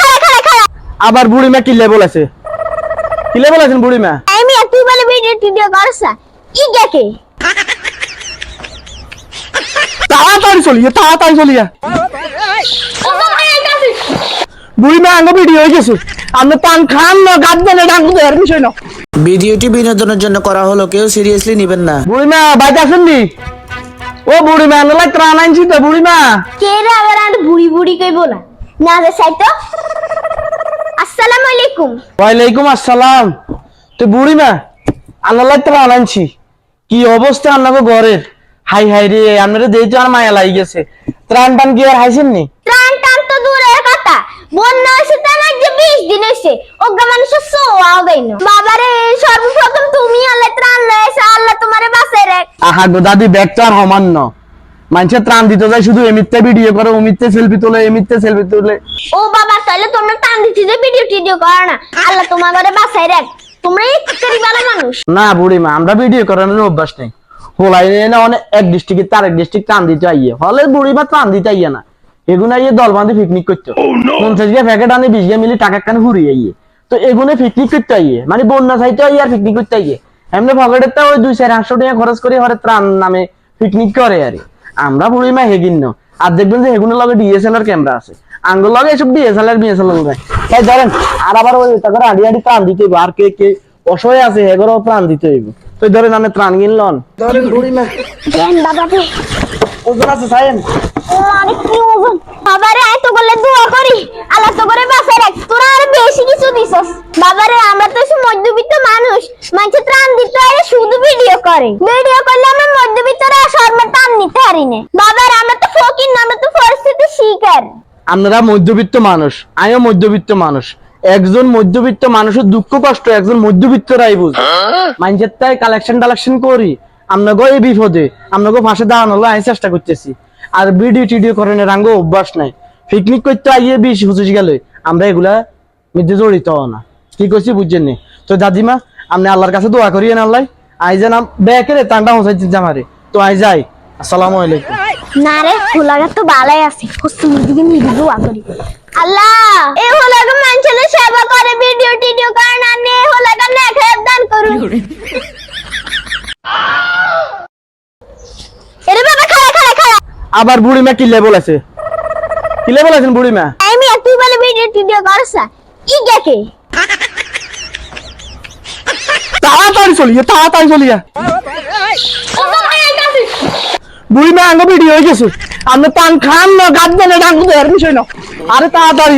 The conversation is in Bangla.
খাড়া আবার বুড়ি মা কি লেবল আছে? কি লেবল আছেন বুড়ি মা আমি তুই বলে ভিডিও টিডিও করছ? ই গেকে তাড়াতাড়ি চলিয়ে তাড়াতাড়ি চলিয়া বুড়ি মা আঙ্গ ভিডিও হয়ে গেছে। আপনি পান খান না গাদ এটা আঙ্গ দেওয়ার বিষয় না। ভিডিওটি বিনোদনের জন্য করা হলো কেউ সিরিয়াসলি নেবেন না। বুড়ি মা বাইতে আসেন নি ও বুড়ি মা আনলাই ত্রাণ আনছি তো বুড়ি মা। কে রে আবার আর বুড়ি বুড়ি কইব না? না রে সাইতো আসসালামু আলাইকুম। ওয়ালাইকুম আসসালাম। তো বুড়ি মা আনলাই ত্রাণ আনছি। কি অবস্থা আপনাকে ঘরের? হাই হাই রে আপনারা দেখতে আর মায়া লাগি গেছে। ত্রাণ টান কি আর হাইছেন নি? ত্রাণ টান তো দূরের কথা। বন্যা হয়েছে তার আজ বিশ দিন হয়েছে অজ্ঞা মানুষের সোয়াও দেয় না। বাবারে সর্বপ্রথম তুমি আল্লাহ আহা গো দাদি ব্যাগ তো আর সমান ন মানুষে ত্রাণ দিতে যায় শুধু এমিতে ভিডিও করে অমিতে সেলফি তোলে এমিতে সেলফি তোলে। ও বাবা তাহলে তোমরা দিচ্ছি যে ভিডিও টিডিও করো না। আল্লাহ তোমার ঘরে বাঁচাই রাখ। তোমরা ভালো মানুষ। না বুড়ি মা আমরা ভিডিও করানোর অভ্যাস নেই। হোলাই না অনেক এক ডিস্ট্রিক্টে তার এক ডিস্ট্রিক্ট ত্রাণ দিতে আইয়ে। হলে বুড়ি মা ত্রাণ দিতে আইয়ে না। এগুলো আইয়ে দল বাঁধে পিকনিক করতো। পঞ্চাশ গিয়ে প্যাকেট আনে বিশ গিয়ে মিলে টাকা কানে ঘুরিয়ে আইয়ে। তো এগুলো পিকনিক করতে আইয়ে। মানে বন্যা চাইতে আইয়ে আর পিকনিক করতে আইয়ে। এমনি পকেটের তো ওই দুই চার আটশো টাকা খরচ করে হরে ত্রাণ নামে পিকনিক করে আর আমরা বুড়ি মা হেগিন ন আর দেখবেন যে হেগুনের লগে ডিএসএলআর ক্যামেরা আছে। আঙ্গুল লগে এসব ডিএসএলআর বিএসএলআর লগে তাই ধরেন আর আবার ওই তাকে আড়ি আড়ি ত্রাণ দিতে হইব। আর কে কে অসহায় আছে হেগরও ত্রাণ দিতে হইব। তো ধরেন আমি ত্রাণ কিনলন। ধরেন বুড়ি মা। দেন বাবা ওজন আছে সাইন আরে কি ওজন? বাবারে এত বলে দোয়া করি। আল্লাহ তো করে বাঁচাই রাখ। তোরা আর বেশি কিছু দিছস বাবারে আমরা তো সব মধ্যবিত্ত মানুষ মানুষ ত্রাণ দিতে আরে শুধু ভিডিও করে ভিডিও করলে আমরা মধ্যবিত্তরা শর্মা টান নিতে পারি না বাবার আমরা তো ফকির না আমরা তো পরিস্থিতি শিকার। আপনারা মধ্যবিত্ত মানুষ আমিও মধ্যবিত্ত মানুষ। একজন মধ্যবিত্ত মানুষের দুঃখ কষ্ট একজন মধ্যবিত্তরাই বুঝে। মানুষের তাই কালেকশন টালেকশন করি। আপনাকে এই বিপদে আপনাকে ফাঁসে দাঁড়ানো হলো আমি চেষ্টা করতেছি। আর ভিডিও টিডিও করেন রাঙ্গ অভ্যাস নাই। পিকনিক করতে আইয়ে বিশ হুচুস গেলে আমরা এগুলা মধ্যে জড়িত হও না। কি করছি বুঝছেন নি? তো দাদিমা আপনি আল্লাহর কাছে দোয়া করিয়েন আল্লাহ। আই যেন ব্যাকে রে তান্ডা হোসাইতে জামারে তো আই যাই। আসসালামু আলাইকুম। না রে হোলাগা তো ভালাই আছে। হস্ত মুদিকে নিবি দোয়া করি। আল্লাহ! এ হোলাগা মানুষের সেবা করে ভিডিও টিডিও করে না নে হোলাগা না খেয়ে দান করুন এরে বাবা খাড়া খাড়া খাড়া আবার বুড়ি মা কি লেবল আছে? কি লেবল আছেন বুড়ি মা? আমি তুই বলে ভিডিও টিডিও করছ ই গেকে তাড়াতাড়ি চলিয়ে তাড়াতাড়ি চলিয়া বুড়ি মা আঙ্গ ভিডিও হয়ে গেছে আমি পান খান না গাদ না আঙ্গ দেওয়ার বিষয় না আরে তাড়াতাড়ি